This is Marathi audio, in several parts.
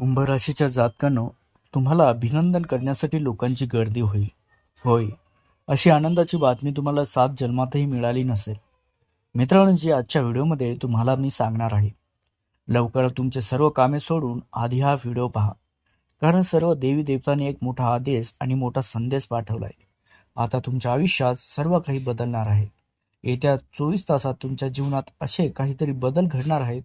कुंभ राशीच्या जातकानं तुम्हाला अभिनंदन करण्यासाठी लोकांची गर्दी होईल. होय अशी आनंदाची बातमी तुम्हाला सात जन्मातही मिळाली नसेल. मित्रांनो जी आजच्या व्हिडिओमध्ये तुम्हाला मी सांगणार आहे. लवकर तुमचे सर्व कामे सोडून आधी हा व्हिडिओ पहा. कारण सर्व देवी देवतांनी एक मोठा आदेश आणि मोठा संदेश पाठवला आहे आता तुमच्या आयुष्यात सर्व काही बदलणार आहे. येत्या चोवीस तासात तुमच्या जीवनात असे काहीतरी बदल घडणार आहेत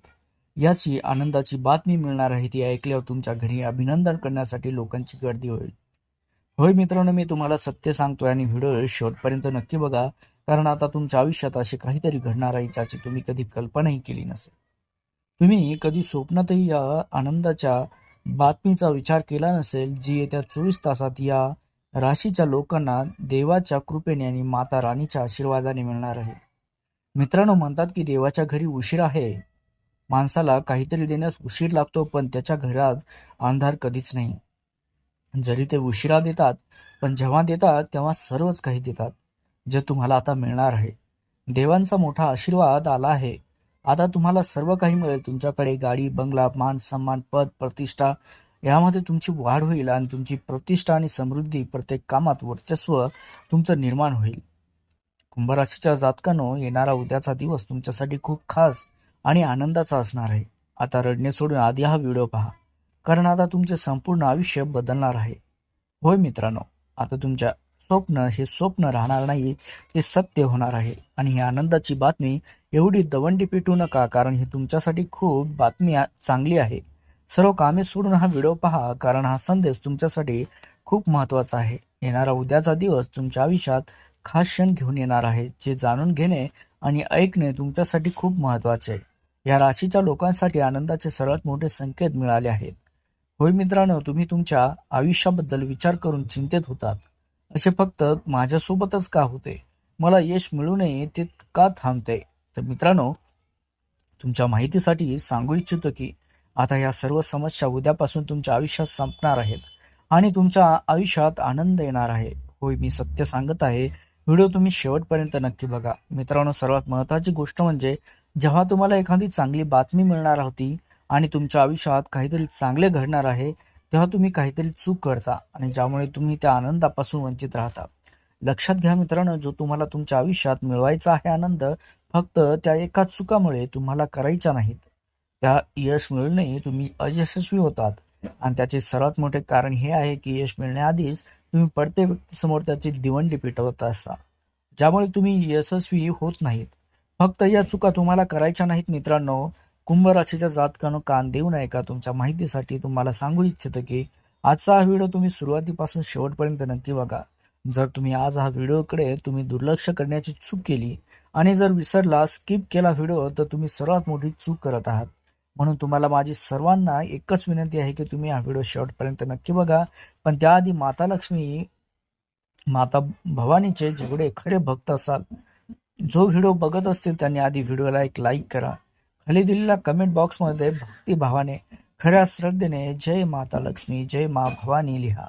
याची आनंदाची बातमी मिळणार आहे ती ऐकल्यावर तुमच्या घरी अभिनंदन करण्यासाठी लोकांची गर्दी होईल. होय मित्रांनो मी तुम्हाला सत्य सांगतोय आणि व्हिडिओ शेवटपर्यंत नक्की बघा कारण आता तुमच्या आयुष्यात असे काहीतरी घडणार आहे ज्याची तुम्ही कधी कल्पनाही केली नसेल. तुम्ही कधी स्वप्नातही या आनंदाच्या बातमीचा विचार केला नसेल जी येत्या चोवीस तासात या राशीच्या लोकांना देवाच्या कृपेने आणि माता राणीच्या आशीर्वादाने मिळणार आहे. मित्रांनो म्हणतात की देवाच्या घरी उशीर आहे माणसाला काहीतरी देण्यास उशीर लागतो पण त्याच्या घरात अंधार कधीच नाही. जरी ते उशिरा देतात पण जेव्हा देतात तेव्हा सर्वच काही देतात जे तुम्हाला आता मिळणार आहे. देवांचा मोठा आशीर्वाद आला आहे. आता तुम्हाला सर्व काही मिळेल. तुमच्याकडे गाडी बंगला मान सन्मान पद प्रतिष्ठा यामध्ये तुमची वाढ होईल आणि तुमची प्रतिष्ठा आणि समृद्धी प्रत्येक कामात वर्चस्व तुमचं निर्माण होईल. कुंभराशीच्या जातकानो येणारा उद्याचा दिवस तुमच्यासाठी खूप खास आणि आनंदाचा असणार आहे. आता रडणे सोडून आधी हा व्हिडिओ पहा. कारण आता तुमचे संपूर्ण आयुष्य बदलणार आहे. होय मित्रांनो आता तुमच्या स्वप्न हे स्वप्न राहणार नाही ते सत्य होणार आहे. आणि ही आनंदाची बातमी एवढी दवंडी पिटू नका कारण ही तुमच्यासाठी खूप बातमी चांगली आहे. सर्व कामे सोडून हा व्हिडिओ पहा कारण हा संदेश तुमच्यासाठी खूप महत्त्वाचा आहे. येणारा उद्याचा दिवस तुमच्या आयुष्यात खास क्षण घेऊन येणार आहे जे जाणून घेणे आणि ऐकणे तुमच्यासाठी खूप महत्त्वाचे आहे. या राशीच्या लोकांसाठी आनंदाचे सर्वात मोठे संकेत मिळाले आहेत. होय मित्रांनो तुम्ही तुमच्या आयुष्याबद्दल विचार करून चिंतेत होतात. असे फक्त माझ्यासोबतच का होते? मला यश मिळू नये ते का थांबते. तर मित्रांनो तुमच्या माहितीसाठी सांगू इच्छितो की आता या सर्व समस्या उद्यापासून तुमच्या आयुष्यात संपणार आहेत आणि तुमच्या आयुष्यात आनंद येणार आहे. होय मी सत्य सांगत आहे. व्हिडिओ तुम्ही शेवटपर्यंत नक्की बघा. मित्रांनो सर्वात महत्त्वाची गोष्ट म्हणजे जेव्हा तुम्हाला एखादी चांगली बातमी मिळणार होती आणि तुमच्या आयुष्यात काहीतरी चांगले घडणार आहे तेव्हा तुम्ही काहीतरी चूक करता आणि ज्यामुळे तुम्ही त्या आनंदापासून वंचित राहता. लक्षात घ्या मित्रांनो जो तुम्हाला तुमच्या आयुष्यात मिळवायचा आहे आनंद फक्त त्या एका चुकामुळे तुम्हाला करायच्या नाहीत. त्या यश मिळणे तुम्ही अयशस्वी होतात. आणि त्याचे सर्वात मोठे कारण हे आहे की यश मिळण्याआधीच तुम्ही प्रत्येक व्यक्तीसमोर त्याची दिवंडी पेटवत असता ज्यामुळे तुम्ही यशस्वी होत नाहीत. फक्त या चुका तुम्हाला करायच्या नाहीत मित्रांनो. कुंभ राशीच्या जातकानं कान देऊ नये का? तुमच्या माहितीसाठी तुम्हाला सांगू इच्छितो की आजचा हा व्हिडिओ तुम्ही सुरुवातीपासून शेवटपर्यंत नक्की बघा. जर तुम्ही आज हा व्हिडिओकडे तुम्ही दुर्लक्ष करण्याची चूक केली आणि जर विसरला स्किप केला व्हिडिओ तर तुम्ही सर्वात मोठी चूक करत आहात. म्हणून तुम्हाला माझी सर्वांना एकच विनंती आहे की तुम्ही हा व्हिडिओ शेवटपर्यंत नक्की बघा. पण त्याआधी माता लक्ष्मी माता भवानीचे जेवढे खरे भक्त असाल जो व्हिडिओ बघत असतील त्यांनी आधी व्हिडिओला एक लाईक करा. खाली दिलेल्या कमेंट बॉक्समध्ये भक्तिभावाने खऱ्या श्रद्धेने जय माता लक्ष्मी जय मा भवानी लिहा.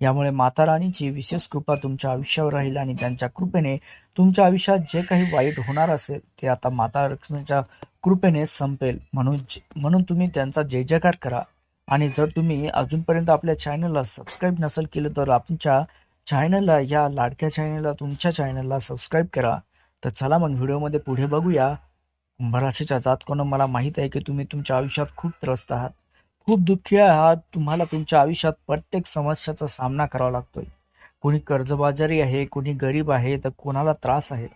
यामुळे माता राणीची विशेष कृपा तुमच्या आयुष्यावर राहील आणि त्यांच्या कृपेने तुमच्या आयुष्यात जे काही वाईट होणार असेल ते आता माता लक्ष्मीच्या कृपेने संपेल. म्हणून जे- म्हणून तुम्ही त्यांचा जय जयकार करा. आणि जर तुम्ही अजूनपर्यंत आपल्या चॅनलला सबस्क्राईब नसेल केलं तर आमच्या चॅनलला या लाडक्या चॅनलला तुमच्या चॅनलला सबस्क्राईब करा. तर चला मग व्हिडिओमध्ये पुढे बघूया. कुंभराशीच्या जातकोनं मला माहीत आहे की तुम्ही तुमच्या आयुष्यात खूप त्रस्त आहात. खूप दुःखी आहात. तुम्हाला तुमच्या आयुष्यात प्रत्येक समस्याचा सामना करावा लागतोय. कोणी कर्जबाजारी आहे कोणी गरीब आहे तर कोणाला त्रास आहे?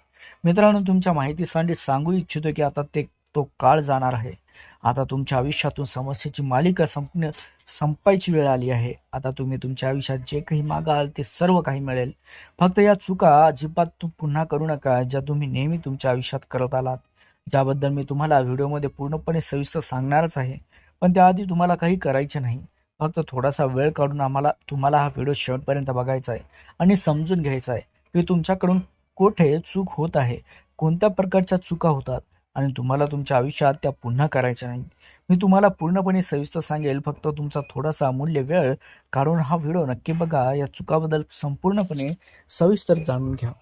मित्रांनो तुमच्या माहितीसाठी सांगू इच्छितो की आता ते तो काळ जाणार आहे. आता तुमच्या आयुष्यातून समस्येची मालिका संपण संपायची वेळ आली आहे. आता तुम्ही तुमच्या आयुष्यात जे काही मागाल ते सर्व काही मिळेल. फक्त या चुका अजिबात तू पुन्हा करू नका ज्या तुम्ही नेहमी तुमच्या आयुष्यात करत आलात. ज्याबद्दल मी तुम्हाला व्हिडिओमध्ये पूर्णपणे सविस्तर सांगणारच आहे. पण त्याआधी तुम्हाला काही करायचे नाही. फक्त थोडासा वेळ काढून आम्हाला तुम्हाला हा व्हिडिओ शेवटपर्यंत बघायचा आहे आणि समजून घ्यायचा आहे की तुमच्याकडून कुठे चूक होत आहे. कोणत्या प्रकारच्या चुका होतात? आणि तुम्हाला तुमच्या आयुष्यात त्या पुन्हा करायच्या नाहीत. मी तुम्हाला पूर्णपणे सविस्तर सांगेल फक्त तुमचा थोडासा अमूल्य वेळ काढून हा व्हिडिओ नक्की बघा या चुकाबद्दल संपूर्णपणे सविस्तर जाणून घ्या.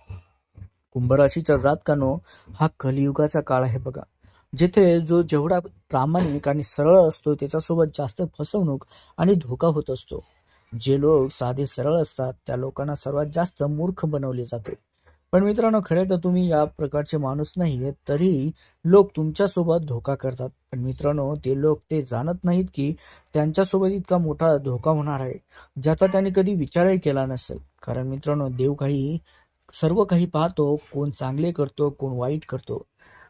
कुंभराशीच्या जातकानो हा कलियुगाचा काळ आहे बघा. जिथे जो जेवढा प्रामाणिक आणि सरळ असतो त्याच्यासोबत जास्त फसवणूक आणि धोका होत असतो. जे लोक साधे सरळ असतात त्या लोकांना सर्वात जास्त मूर्ख बनवले जाते. पण मित्रांनो खरे तर तुम्ही या प्रकारचे माणूस नाही आहेत तरी लोक तुमच्यासोबत धोका करतात. पण मित्रांनो ते लोक ते जाणत नाहीत की त्यांच्यासोबत इतका मोठा धोका होणार आहे ज्याचा त्यांनी कधी विचारही केला नसेल. कारण मित्रांनो देव काही सर्व काही पाहतो कोण चांगले करतो कोण वाईट करतो.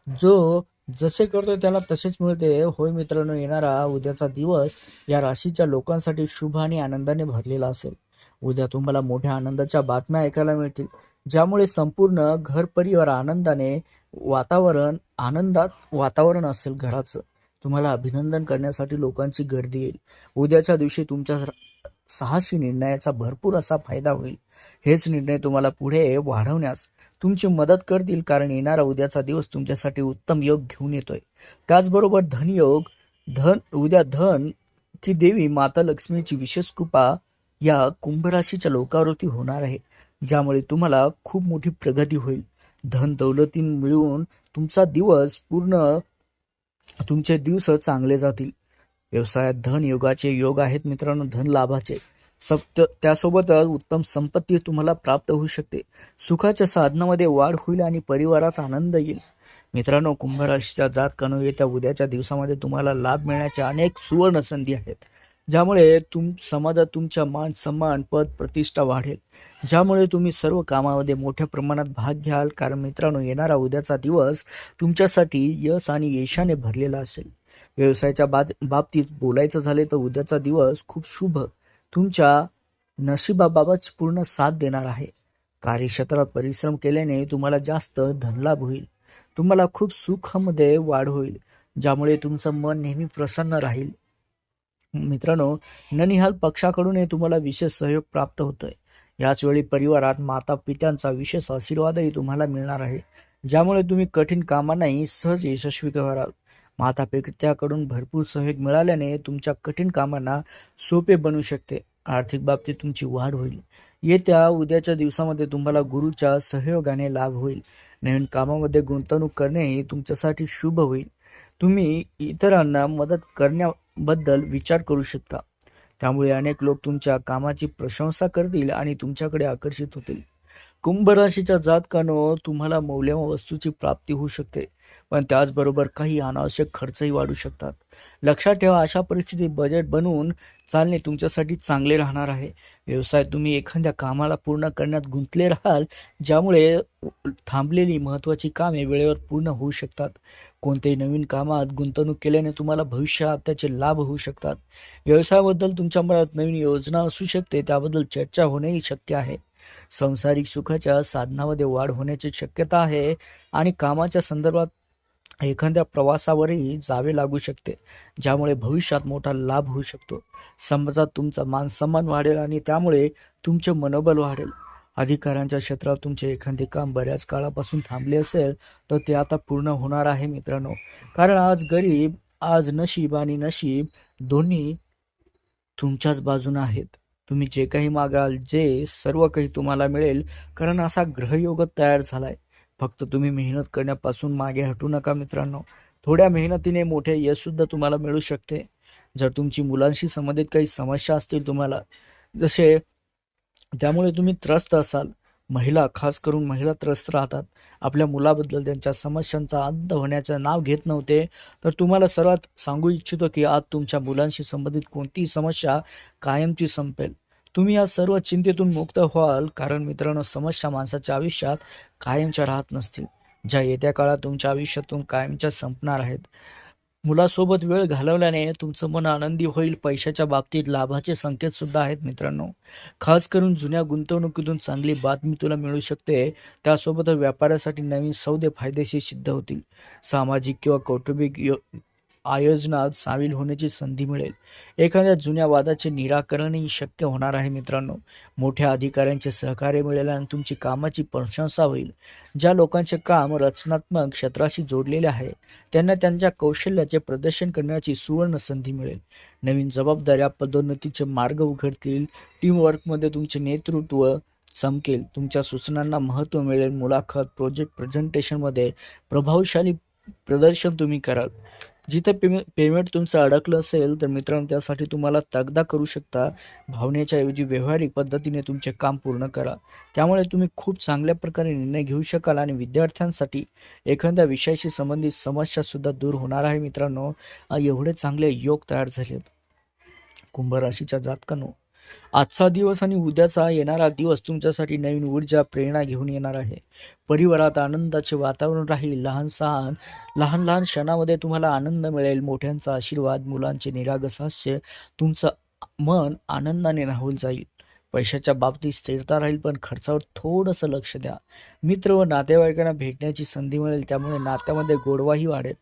जो जसे करतो त्याला तसेच मिळते. होय मित्रांनो येणारा उद्याचा दिवस या राशीच्या लोकांसाठी शुभ आणि आनंदाने भरलेला असेल. उद्या तुम्हाला मोठ्या आनंदाच्या बातम्या ऐकायला मिळतील. ज्यामुळे संपूर्ण घर परिवार आनंदाने वातावरण आनंदात वातावरण असेल घराचं. तुम्हाला अभिनंदन करण्यासाठी लोकांची गर्दी येईल. उद्याच्या दिवशी तुमच्या साहसी निर्णयाचा भरपूर असा फायदा होईल. हेच निर्णय तुम्हाला पुढे वाढवण्यास तुमची मदत करतील कारण येणारा उद्याचा दिवस तुमच्यासाठी उत्तम योग घेऊन येतोय. त्याचबरोबर धनयोग धन उद्या धन की देवी माता लक्ष्मीची विशेष कृपा या कुंभ राशीच्या लोकावरती होणार आहे. ज्यामुळे तुम्हाला खूप मोठी प्रगती होईल. धन दौलती मिळवून तुमचा दिवस पूर्ण तुमचे दिवस चांगले जातील. व्यवसायात धन योगाचे योग आहेत मित्रांनो धन लाभाचे. सप्त त्यासोबतच उत्तम संपत्ती तुम्हाला प्राप्त होऊ शकते. सुखाच्या साधनामध्ये वाढ होईल आणि परिवारात आनंद येईल. मित्रांनो कुंभ राशीच्या जातकानो येत्या उद्याच्या दिवसामध्ये तुम्हाला लाभ मिळण्याच्या अनेक सुवर्ण संधी आहेत. ज्यामुळे तुम समाजात तुमच्या मान सन्मान पद प्रतिष्ठा वाढेल. ज्यामुळे तुम्ही सर्व कामामध्ये मोठ्या प्रमाणात भाग घ्याल. कारण मित्रांनो येणारा उद्याचा दिवस तुमच्यासाठी यश आणि यशाने भरलेला असेल. व्यवसायाच्या बाब बाबतीत बोलायचं झाले तर उद्याचा दिवस खूप शुभ. तुमच्या नशिबाबाबत पूर्ण साथ देणार आहे. कार्यक्षेत्रात परिश्रम केल्याने तुम्हाला जास्त धनलाभ होईल. तुम्हाला खूप सुखामध्ये वाढ होईल. ज्यामुळे तुमचं मन नेहमी प्रसन्न राहील. मित्रांनो ननिहाल पक्षाकडूनही तुम्हाला विशेष सहयोग प्राप्त होतोय. याच वेळी परिवारात माता पित्यांचा विशेष आशीर्वादही तुम्हाला मिळणार आहे. ज्यामुळे तुम्ही कठीण कामांनाही सहज यशस्वी कराल माता पित्याकडून भरपूर सहयोग मिळाल्याने तुमच्या कठीण कामांना सोपे बनू शकते. आर्थिक बाबतीत तुमची वाढ होईल. येत्या उद्याच्या दिवसामध्ये तुम्हाला गुरुच्या सहयोगाने लाभ होईल. नवीन कामामध्ये गुंतवणूक करणेही तुमच्यासाठी शुभ होईल. तुम्ही इतरांना मदत करण्याबद्दल विचार करू शकता. त्यामुळे अनेक लोक तुमच्या कामाची प्रशंसा करतील आणि तुमच्याकडे आकर्षित होतील. कुंभ राशीच्या जातकानं तुम्हाला मौल्यवान वस्तूची प्राप्ती होऊ शकते. पण त्याचबरोबर काही अनावश्यक खर्चही वाढू शकतात. लक्षात ठेवा अशा परिस्थितीत बजेट बनवून चालणे तुमच्यासाठी चांगले राहणार आहे. व्यवसाय तुम्ही एखाद्या कामाला पूर्ण करण्यात गुंतले राहाल ज्यामुळे थांबलेली महत्त्वाची कामे वेळेवर पूर्ण होऊ शकतात. कोणत्याही नवीन कामात गुंतवणूक केल्याने तुम्हाला भविष्यात त्याचे लाभ होऊ शकतात. व्यवसायाबद्दल तुमच्या मनात नवीन योजना असू शकते त्याबद्दल चर्चा होणेही शक्य आहे. संसारिक सुखाच्या साधनामध्ये वाढ होण्याची शक्यता आहे आणि कामाच्या संदर्भात एखाद्या प्रवासावरही जावे लागू शकते ज्यामुळे भविष्यात मोठा लाभ होऊ शकतो. समाजात तुमचा मान सन्मान वाढेल आणि त्यामुळे तुमचे मनोबल वाढेल. अधिकाऱ्यांच्या क्षेत्रात तुमचे एखादे काम बऱ्याच काळापासून थांबले असेल तर ते आता पूर्ण होणार आहे मित्रांनो. कारण आज गरीब आज नशीब आणि नशीब दोन्ही तुमच्याच बाजूने आहेत. तुम्ही जे काही मागाल जे सर्व काही तुम्हाला मिळेल कारण असा ग्रहयोग तयार झालाय. फक्त तुम्ही मेहनत करण्यापासून मागे हटू नका मित्रांनो. थोड्या मेहनतीने मोठे यशसुद्धा तुम्हाला मिळू शकते. जर तुमची मुलांशी संबंधित काही समस्या असतील तुम्हाला जसे त्यामुळे तुम्ही त्रस्त असाल. महिला खास करून महिला त्रस्त राहतात. आपल्या मुलाबद्दल त्यांच्या समस्यांचा अंत होण्याचं नाव घेत नव्हते. तर तुम्हाला सर्वात सांगू इच्छितो की आज तुमच्या मुलांशी संबंधित कोणतीही समस्या कायमची संपेल. तुम्ही या सर्व चिंतेतून मुक्त व्हाल कारण मित्रांनो समस्या माणसाच्या आयुष्यात कायमच्या राहत नसतील. ज्या येत्या काळात तुमच्या आयुष्यातून कायमच्या संपणार आहेत. मुलासोबत वेळ घालवल्याने तुमचं मन आनंदी होईल. पैशाच्या बाबतीत लाभाचे संकेत सुद्धा आहेत मित्रांनो. खास करून जुन्या गुंतवणुकीतून चांगली बातमी तुला मिळू शकते. त्यासोबत व्यापारासाठी नवीन सौदे फायदेशीर सिद्ध होतील. सामाजिक किंवा कौटुंबिक आयोजनात सामील होण्याची संधी मिळेल. एखाद्या जुन्या वादाचे निराकरणही शक्य होणार आहे मित्रांनो. मोठ्या अधिकाऱ्यांचे सहकार्य मिळेल आणि तुमची कामाची प्रशंसा होईल. ज्या लोकांचे काम रचनात्मक क्षेत्राशी जोडलेले आहे त्यांना त्यांच्या कौशल्याचे प्रदर्शन करण्याची सुवर्ण संधी मिळेल. नवीन जबाबदाऱ्या पदोन्नतीचे मार्ग उघडतील. टीमवर्कमध्ये तुमचे नेतृत्व चमकेल. तुमच्या सूचनांना महत्त्व मिळेल. मुलाखत प्रोजेक्ट प्रेझेंटेशनमध्ये प्रभावशाली प्रदर्शन तुम्ही कराल. जिथे पेमे पेमेंट तुमचं अडकलं असेल तर मित्रांनो त्यासाठी तुम्हाला तगदा करू शकता. भावनेच्या ऐवजी व्यावहारिक पद्धतीने तुमचे काम पूर्ण करा. त्यामुळे तुम्ही खूप चांगल्या प्रकारे निर्णय घेऊ शकाल आणि विद्यार्थ्यांसाठी एखाद्या विषयाशी संबंधित समस्यासुद्धा दूर होणार आहे मित्रांनो. एवढे चांगले योग तयार झालेत. कुंभ राशीच्या जातकांनो आजचा दिवस आणि उद्याचा येणारा दिवस तुमच्यासाठी नवीन ऊर्जा प्रेरणा घेऊन येणार आहे. परिवारात आनंदाचे वातावरण राहील. लहान सहान लहान लहान क्षणामध्ये तुम्हाला आनंद मिळेल. मोठ्यांचा आशीर्वाद मुलांचे निरागसहास्य तुमचं मन आनंदाने राहून जाईल. पैशाच्या बाबतीत स्थिरता राहील पण खर्चावर थोडंसं लक्ष द्या. मित्र व नातेवाईकांना भेटण्याची संधी मिळेल. त्यामुळे नात्यामध्ये गोडवाही वाढेल.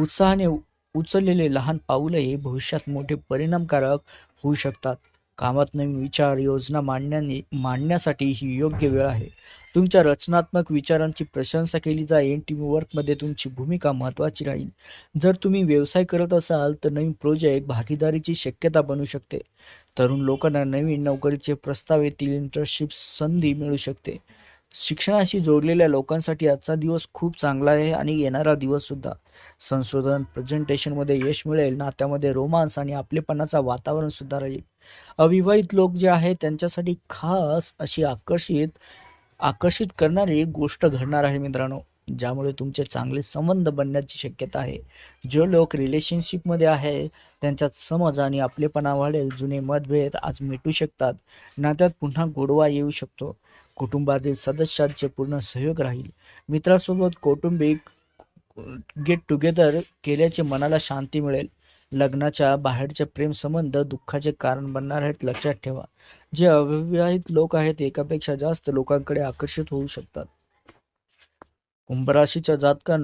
उत्साहाने उचललेले लहान पाऊलही भविष्यात मोठे परिणामकारक होऊ शकतात. कामात नवीन विचार योजना मांडण्याने मांडण्यासाठी ही योग्य वेळ आहे. तुमच्या रचनात्मक विचारांची प्रशंसा केली जाईल टीमवर्कमध्ये तुमची भूमिका महत्त्वाची राहील. जर तुम्ही व्यवसाय करत असाल तर नवीन प्रोजेक्ट भागीदारीची शक्यता बनू शकते. तरुण लोकांना नवीन नोकरीचे प्रस्ताव येतील इंटर्नशिप संधी मिळू शकते. शिक्षणाशी जोडलेल्या लोकांसाठी आजचा दिवस खूप चांगला आहे आणि येणारा दिवससुद्धा संशोधन प्रेझेंटेशनमध्ये यश मिळेल नात्यामध्ये रोमांस आणि आपलेपणाचा वातावरण सुद्धा राहील. अविवाहित लोक जे आहेत त्यांच्यासाठी खास अशी आकर्षित आकर्षित करणारी गोष्ट घडणार आहे मित्रांनो ज्यामुळे तुमचे चांगले संबंध बनण्याची शक्यता आहे. जे लोक रिलेशनशिपमध्ये आहे त्यांच्यात समज आणि आपलेपणा वाढेल जुने मतभेद आज मिटू शकतात नात्यात पुन्हा गोडवा येऊ शकतो. कुटुंबातील सदस्यांचे पूर्ण सहयोग राहील. मित्रासोबत कौटुंबिक गेट टुगेदर केल्याचे मनाला शांती मिळेल. लग्नाच्या बाहेरचे प्रेमसंबंध दुःखाचे कारण बनणार आहेत लक्षात ठेवा. जे अविवाहित लोक आहेत एकापेक्षा जास्त लोकांकडे आकर्षित होऊ शकतात. कुंभराशीच्या जातकान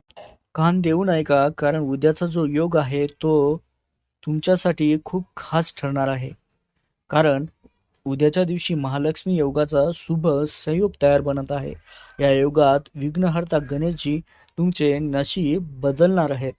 कान देऊ नये का? कारण उद्याचा जो योग आहे तो तुमच्यासाठी खूप खास ठरणार आहे. कारण उद्याच्या दिवशी महालक्ष्मी योगाचा शुभ संयोग तयार बनत आहे. या योगात विघ्नहर्ता गणेशजी तुमचे नशीब बदलणार आहेत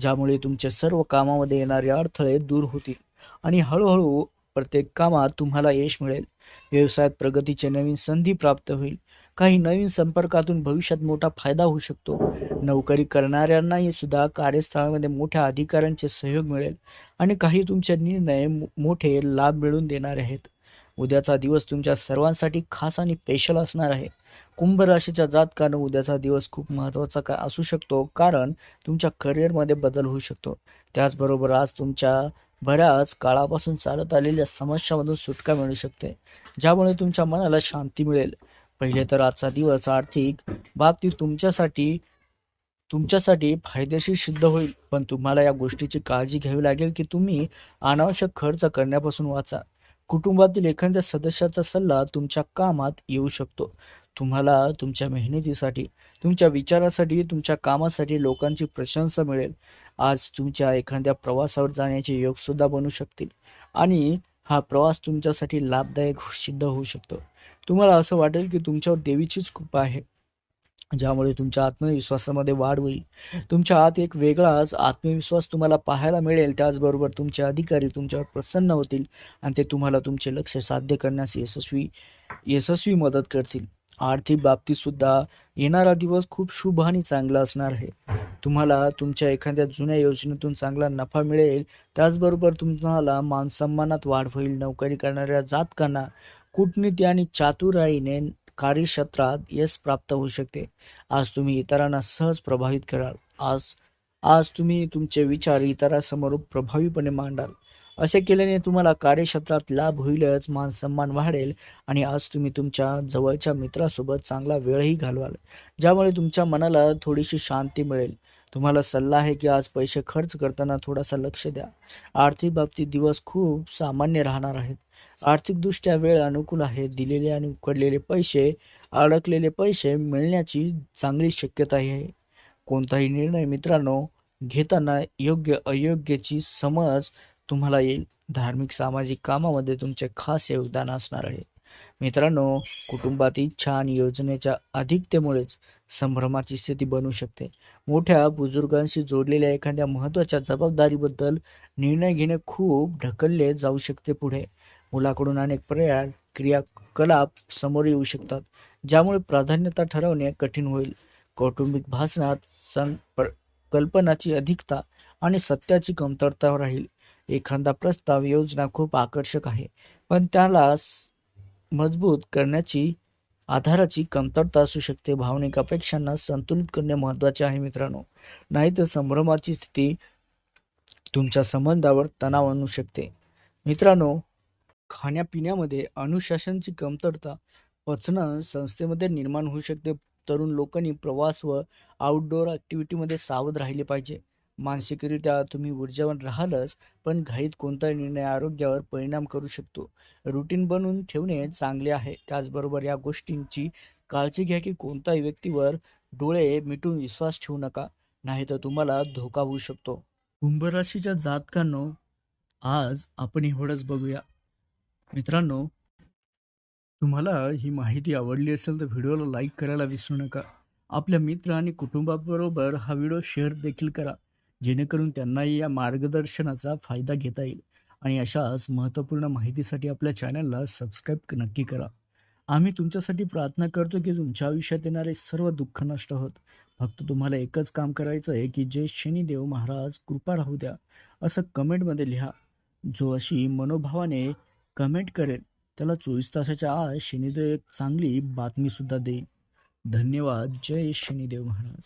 ज्यामुळे तुमच्या सर्व कामामध्ये येणारे अडथळे दूर होतील आणि हळूहळू प्रत्येक कामात तुम्हाला यश मिळेल. व्यवसायात प्रगतीचे नवीन संधी प्राप्त होईल. काही नवीन संपर्कातून भविष्यात मोठा फायदा होऊ शकतो. नोकरी करणाऱ्यांनाही सुद्धा कार्यस्थळामध्ये मोठ्या अधिकाऱ्यांचे सहयोग मिळेल आणि काही तुमचे निर्णय मो- मोठे लाभ मिळवून देणारे आहेत. उद्याचा दिवस तुमच्या सर्वांसाठी खास आणि स्पेशल असणार आहे. कुंभ राशीच्या जातकानं उद्याचा दिवस खूप महत्त्वाचा का असू शकतो? कारण तुमच्या करिअरमध्ये बदल होऊ शकतो. त्याचबरोबर आज तुमच्या बऱ्याच काळापासून चालत आलेल्या समस्यामधून सुटका मिळू शकते. ज्यामुळे तुमच्या मनाला शांती मिळेल. पहिले तर आजचा दिवस आर्थिक बाबतीत तुमच्यासाठी तुमच्यासाठी फायदेशीर सिद्ध होईल. पण तुम्हाला या गोष्टीची काळजी घ्यावी लागेल की तुम्ही अनावश्यक खर्च करण्यापासून वाचा. कुटुंबातील एखाद्या सदस्याचा सल्ला तुमच्या कामात येऊ शकतो. तुम्हाला तुमच्या मेहनतीसाठी तुमच्या विचारासाठी तुमच्या कामासाठी लोकांची प्रशंसा मिळेल. आज तुमच्या एखाद्या प्रवासावर जाण्याचे योग सुद्धा बनू शकतील. आणि हा प्रवास तुमच्यासाठी लाभदायक सिद्ध होऊ शकतो. तुम्हाला असं वाटेल की तुमच्यावर देवीचीच कृपा आहे. ज्यामुळे तुमच्या आत्मविश्वासामध्ये वाढ होईल. तुमच्या आत एक वेगळाच आत्मविश्वास तुम्हाला पाहायला मिळेल. त्याचबरोबर तुमचे अधिकारी तुमच्यावर प्रसन्न होतील आणि ते तुम्हाला तुमचे लक्ष साध्य करण्यास यशस्वी यशस्वी मदत करतील. आर्थिक बाबतीतसुद्धा येणारा दिवस खूप शुभ आणि चांगला असणार आहे. तुम्हाला तुमच्या एखाद्या जुन्या योजनेतून चांगला नफा मिळेल. त्याचबरोबर तुम्हाला मानसन्मानात वाढ होईल. नोकरी करणाऱ्या जातकांना कूटनीती आणि चातुराईने कार्यक्षेत्रात यश प्राप्त होऊ शकते. आज तुम्ही इतरांना सहज प्रभावित कराल. आज आज तुम्ही तुमचे विचार इतरांसमोर प्रभावीपणे मांडाल. असे केल्याने तुम्हाला कार्यक्षेत्रात लाभ होईलच मान सन्मान वाढेल आणि आज तुम्ही तुमच्या जवळच्या मित्रासोबत चांगला वेळही घालवाल ज्यामुळे तुमच्या मनाला थोडीशी शांती मिळेल. तुम्हाला सल्ला आहे की आज पैसे खर्च करताना थोडासा लक्ष द्या. आर्थिक बाबतीत दिवस खूप सामान्य राहणार आहेत. आर्थिकदृष्ट्या वेळ अनुकूल आहे. दिलेले आणि उकडलेले पैसे अडकलेले पैसे मिळण्याची चांगली शक्यता आहे. कोणताही निर्णय मित्रांनो घेताना योग्य अयोग्याची समज तुम्हाला येईल. धार्मिक सामाजिक कामामध्ये तुमचे खास योगदान असणार आहे. मित्रांनो कुटुंबात इच्छा आणि योजनेच्या अधिकतेमुळेच संभ्रमाची स्थिती बनू शकते. मोठ्या बुजुर्गांशी जोडलेल्या एखाद्या महत्त्वाच्या जबाबदारीबद्दल निर्णय घेणे खूप ढकलले जाऊ शकते पुढे. मुलाकडून अनेक पर्याय क्रियाकलाप समोर येऊ शकतात ज्यामुळे प्राधान्यता ठरवणे कठीण होईल. कौटुंबिक भाषणात सं कल्पनाची अधिकता आणि सत्याची कमतरता राहील. एखादा प्रस्ताव योजना खूप आकर्षक आहे पण त्याला मजबूत करण्याची आधाराची कमतरता असू शकते. भावनिक अपेक्षांना संतुलित करणे महत्त्वाचे आहे मित्रांनो. नाहीतर संभ्रमाची स्थिती तुमच्या संबंधावर तणाव आणू शकते. मित्रांनो खाण्यापिण्यामध्ये अनुशासनची कमतरता पचन संस्थेमध्ये निर्माण होऊ शकते. तरुण लोकांनी प्रवास व आउटडोअर ॲक्टिव्हिटीमध्ये सावध राहिले पाहिजे. मानसिकरित्या तुम्ही ऊर्जावान राहालच पण घाईत कोणताही निर्णय आरोग्यावर परिणाम करू शकतो. रुटीन बनवून ठेवणे चांगले आहे. त्याचबरोबर या गोष्टींची काळजी घ्या की कोणत्याही व्यक्तीवर डोळे मिटून विश्वास ठेवू नका नाही तर तुम्हाला धोका होऊ शकतो. कुंभराशीच्या जातकांनो आज आपण एवढंच बघूया. मित्रांनो तुम्हाला ही माहिती आवडली असेल तर व्हिडिओला लाईक करायला विसरू नका. आपल्या मित्र आणि कुटुंबाबरोबर हा व्हिडिओ शेअर देखील करा जेणेकरून त्यांनाही या मार्गदर्शनाचा फायदा घेता येईल. आणि अशाच महत्त्वपूर्ण माहितीसाठी आपल्या चॅनलला सबस्क्राईब नक्की करा. आम्ही तुमच्यासाठी प्रार्थना करतो की तुमच्या आयुष्यात येणारे सर्व दुःख नष्ट होत. फक्त तुम्हाला एकच काम करायचं आहे की जे शनिदेव महाराज कृपा राहू द्या असं कमेंटमध्ये लिहा. जो अशी मनोभावाने कमेंट करेल. त्याला चोवीस तासाच्या आत शनिदेव एक चांगली बातमीसुद्धा देईल. धन्यवाद. जय शनिदेव महाराज.